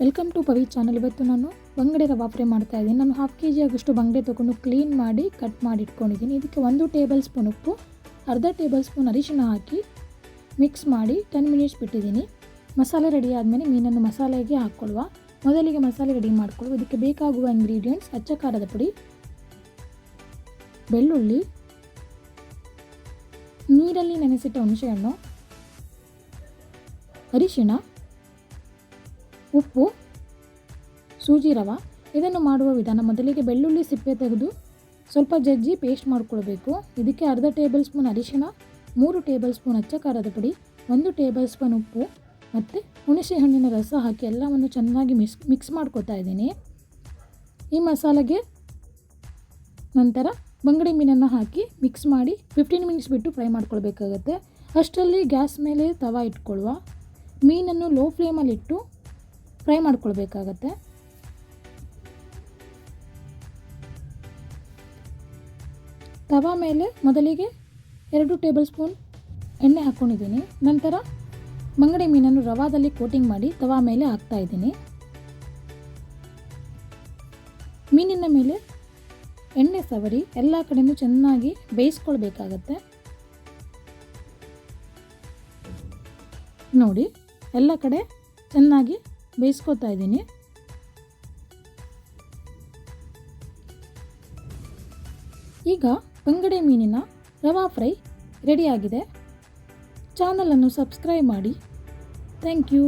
Welcome to Pavi channel ಇವತ್ತು ನಾನು ಬಂಗಡೆ ರವಾ ಮಾಡ್ತಾ ಇದ್ದೀನಿ. ನಾನು ಹಾಫ್ ಕೆ ಜಿ ಆಗೋಷ್ಟು ಬಂಗಡೆ ತೊಗೊಂಡು ಕ್ಲೀನ್ ಮಾಡಿ ಕಟ್ ಮಾಡಿ ಇಟ್ಕೊಂಡಿದ್ದೀನಿ. ಇದಕ್ಕೆ ಒಂದು ಟೇಬಲ್ ಸ್ಪೂನ್ ಉಪ್ಪು, ಅರ್ಧ ಟೇಬಲ್ ಸ್ಪೂನ್ ಅರಿಶಿನ ಹಾಕಿ ಮಿಕ್ಸ್ ಮಾಡಿ ಟೆನ್ ಮಿನಿಟ್ಸ್ ಬಿಟ್ಟಿದ್ದೀನಿ. ಮಸಾಲೆ ರೆಡಿ ಆದಮೇಲೆ ಮೀನನ್ನು ಮಸಾಲೆಗೆ ಹಾಕ್ಕೊಳ್ಳುವ ಮೊದಲಿಗೆ ಮಸಾಲೆ ರೆಡಿ ಮಾಡ್ಕೊಳ್ಳುವ. ಇದಕ್ಕೆ ಬೇಕಾಗುವ ಇಂಗ್ರೀಡಿಯೆಂಟ್ಸ್ ಅಚ್ಚ ಖಾರದ ಪುಡಿ, ಬೆಳ್ಳುಳ್ಳಿ, ನೀರಲ್ಲಿ ನೆನೆಸಿಟ್ಟ ಹುಣಸೆಹಣ್ಣು, ಅರಿಶಿಣ ಉಪ್ಪು, ಸೂಜಿ ರವ ಇದನ್ನು ಮಾಡುವ ವಿಧಾನ. ಮೊದಲಿಗೆ ಬೆಳ್ಳುಳ್ಳಿ ಸಿಪ್ಪೆ ತೆಗೆದು ಸ್ವಲ್ಪ ಜಜ್ಜಿ ಪೇಸ್ಟ್ ಮಾಡಿಕೊಳ್ಬೇಕು. ಇದಕ್ಕೆ ಅರ್ಧ ಟೇಬಲ್ ಸ್ಪೂನ್ ಅರಿಶಿಣ ಮೂರು ಟೇಬಲ್ ಸ್ಪೂನ್ ಅಚ್ಚ ಖಾರದ ಪುಡಿ, ಒಂದು ಟೇಬಲ್ ಸ್ಪೂನ್ ಉಪ್ಪು ಮತ್ತು ಹುಣಸೆ ಹಣ್ಣಿನ ರಸ ಹಾಕಿ ಎಲ್ಲವನ್ನು ಚೆನ್ನಾಗಿ ಮಿಕ್ಸ್ ಮಿಕ್ಸ್ ಮಾಡ್ಕೋತಾ ಇದ್ದೀನಿ. ಈ ಮಸಾಲೆಗೆ ನಂತರ ಬಂಗಡಿ ಮೀನನ್ನು ಹಾಕಿ ಮಿಕ್ಸ್ ಮಾಡಿ ಫಿಫ್ಟೀನ್ ಮಿನಿಟ್ಸ್ ಬಿಟ್ಟು ಫ್ರೈ ಮಾಡ್ಕೊಳ್ಬೇಕಾಗತ್ತೆ. ಅಷ್ಟರಲ್ಲಿ ಗ್ಯಾಸ್ ಮೇಲೆ ತವ ಇಟ್ಕೊಳ್ಳುವ. ಮೀನನ್ನು ಲೋ ಫ್ಲೇಮಲ್ಲಿ ಇಟ್ಟು ಫ್ರೈ ಮಾಡ್ಕೊಳ್ಬೇಕಾಗತ್ತೆ. ತವಾ ಮೇಲೆ ಮೊದಲಿಗೆ ಎರಡು ಟೇಬಲ್ ಸ್ಪೂನ್ ಎಣ್ಣೆ ಹಾಕ್ಕೊಂಡಿದ್ದೀನಿ ನಂತರ ಮಂಗಡಿ ಮೀನನ್ನು ರವಾದಲ್ಲಿ ಕೋಟಿಂಗ್ ಮಾಡಿ ತವಾ ಮೇಲೆ ಹಾಕ್ತಾ ಇದ್ದೀನಿ. ಮೀನಿನ ಮೇಲೆ ಎಣ್ಣೆ ಸವರಿ ಎಲ್ಲ ಕಡೆಯೂ ಚೆನ್ನಾಗಿ ಬೇಯಿಸ್ಕೊಳ್ಬೇಕಾಗತ್ತೆ. ನೋಡಿ, ಎಲ್ಲ ಕಡೆ ಚೆನ್ನಾಗಿ ಬೇಯಿಸ್ಕೊತಾ ಇದ್ದೀನಿ. ಈಗ ಬಂಗಡೆ ಮೀನಿನ ರವಾ ಫ್ರೈ ರೆಡಿಯಾಗಿದೆ ಚಾನಲನ್ನು ಸಬ್ಸ್ಕ್ರೈಬ್ ಮಾಡಿ. Thank you.